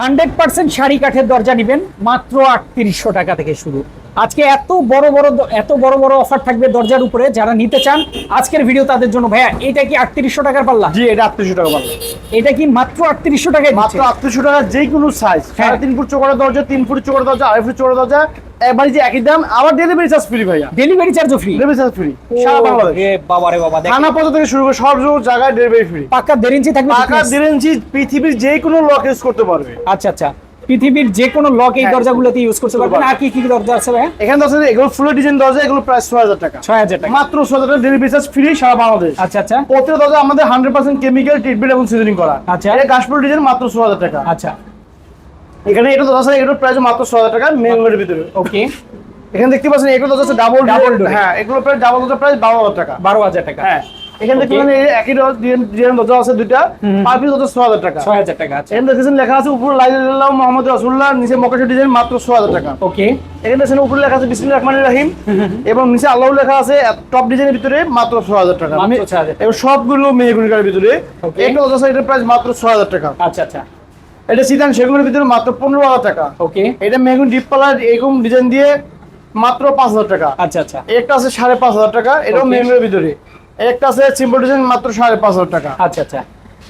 Hundred percent sari কাঠের দরজা নেবেন মাত্র আটত্রিশশো টাকা থেকে শুরু। আজকে এত বড় বড় এত বড় বড় অফার থাকবে দরজার উপরে যারা নিতে চান আজকের ভিডিও তাদের জন্য। ভাইয়া এটা কি আটত্রিশশো টাকার পাল্লা? জি এটা আটত্রিশশো টাকা পাবে এটা কি মাত্র আটত্রিশশো টাকায় মাত্র আটত্রিশশো টাকা যে কোনো সাইজ হ্যাঁ। সাড়ে তিন ফুট চোখের দরজা তিন ফুট চোখের দরজা আড়াই ফুট চোখের দরজা যে একই দাম আবার ডেলিভারি চার্জ ফ্রি ভাইয়া। ডেলিভারি চার্জও ফ্রি ডেলিভারি চার্জ ফ্রি সারা বাংলাদেশ। বাবা রে বাবা থানা পর্যন্ত থেকে শুরু করে সব জায়গায় ডেলিভারি ফ্রি পাক্কা দেড় ইঞ্চি থাকবে টাকা thickness? দেড় ইঞ্চি পৃথিবীর যে কোনো লক ইউজ করতে পারবে। আচ্ছা আচ্ছা। পৃথিবীর যে কোনো লক এই হ্যাঁ। দরজাগুলোতে ইউজ করতে পারবেন। আর কি কি দরজা আছে ভাইয়া? এখানে দরজা এগুলো ফুল ডিজাইন দরজা এগুলো ছয় হাজার টাকা। ছয় হাজার টাকা। মাত্র ছয় হাজার টাকা ডেলিভারি চার্জ ফ্রি সারা বাংলাদেশ। আচ্ছা আচ্ছা। প্রত্যেক দরজা আমাদের হান্ড্রেড পার্সেন্ট কেমিক্যাল ট্রিটমেন্ট এবং সিজনিং করা। আচ্ছা। এটা গাছপুর ডিজাইন মাত্র ছ হাজার টাকা। আচ্ছা। এখানে এটা দরজা এটার প্রাইস মাত্র ছ হাজার টাকা মেনগের ভিতরে। ওকে এখানে দেখতে পাচ্ছেন এগুলো দরজা ডাবল ডাবল হ্যাঁ এগুলো প্রায় ডাবল দরজা প্রাইস বারো হাজার টাকা। বারো হাজার টাকা। হ্যাঁ। এখানে এই একই ডিজাইন দরজা আছে দুইটা। পার পিস দরজা ছ হাজার টাকা। ছয় হাজার টাকা আছে। এখানে দেখতেছেন লেখা আছে উপর মোহাম্মদ রাসুল্লাহ নিচে মকাশের ডিজাইন মাত্র ছ হাজার টাকা। ওকে এখানে দেখছেন উপরে লেখা আছে রহিম এবং নিচে আল্লাহ লেখা আছে টপ ডিজাইনের ভিতরে মাত্র ছ হাজার টাকা। মাত্র 6,000 এবং সবগুলো মেহগুনিকার ভিতরে। Okay. একটা দরজা আছে এটার প্রাইস মাত্র ছ হাজার টাকা। আচ্ছা আচ্ছা। এটা সিদান সেগুলোর ভিতরে মাত্র পনেরো হাজার টাকা। ওকে এটা মেহগুন ডিপ কালার এরকম ডিজাইন দিয়ে মাত্র পাঁচ হাজার টাকা। আচ্ছা আচ্ছা। একটা আছে সাড়ে পাঁচ হাজার টাকা এটাও. মেহগুনের ভিতরে। একটা আছে সিম্পল ডিজাইন মাত্র সাড়ে পাঁচ হাজার টাকা। আচ্ছা আচ্ছা।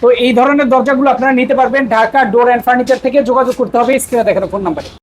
তো এই ধরনের দরজাগুলো আপনারা নিতে পারবেন ঢাকা ডোর অ্যান্ড ফার্নিচার থেকে যোগাযোগ করতে হবে, স্ক্রিনে দেখানো ফোন নাম্বারে।